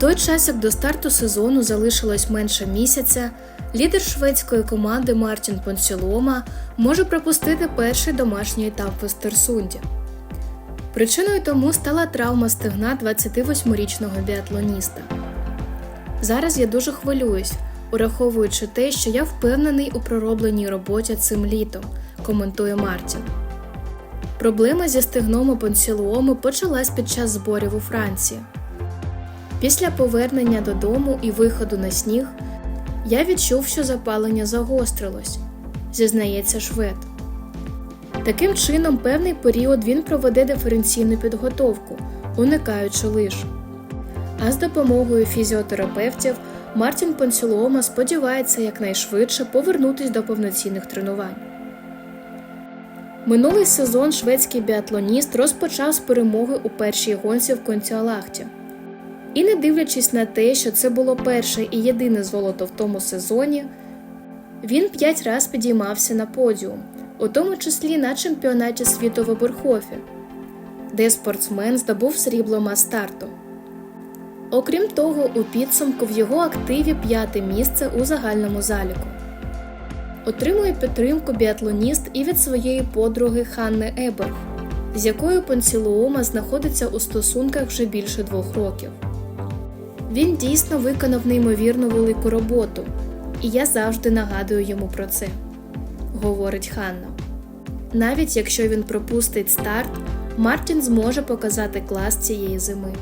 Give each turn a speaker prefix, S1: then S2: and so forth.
S1: той час, як до старту сезону залишилось менше місяця, лідер шведської команди Мартін Понсілома може пропустити перший домашній етап в Естерсунді. Причиною тому стала травма стегна 28-річного біатлоніста. Зараз я дуже хвилююсь, ураховуючи те, що я впевнений у проробленій роботі цим літом, коментує Мартін. Проблема зі стегном у Понсілуому почалась під час зборів у Франції. Після повернення додому і виходу на сніг я відчув, що запалення загострилось, зізнається швед. Таким чином, певний період він проведе диференційну підготовку, уникаючи лиж. А з допомогою фізіотерапевтів Мартін Понсілома сподівається якнайшвидше повернутися до повноцінних тренувань. Минулий сезон шведський біатлоніст розпочав з перемоги у першій гонці в Контіалахті. І не дивлячись на те, що це було перше і єдине золото в тому сезоні, він п'ять раз підіймався на подіум, у тому числі на чемпіонаті світу в Оберхофі, де спортсмен здобув срібло мастарту. Окрім того, у підсумку в його активі п'яте місце у загальному заліку. Отримує підтримку біатлоніст і від своєї подруги Ханни Еберг, з якою Понсілуома знаходиться у стосунках вже більше двох років. Він дійсно виконав неймовірно велику роботу, і я завжди нагадую йому про це, говорить Ханна. Навіть якщо він пропустить старт, Мартін зможе показати клас цієї зими.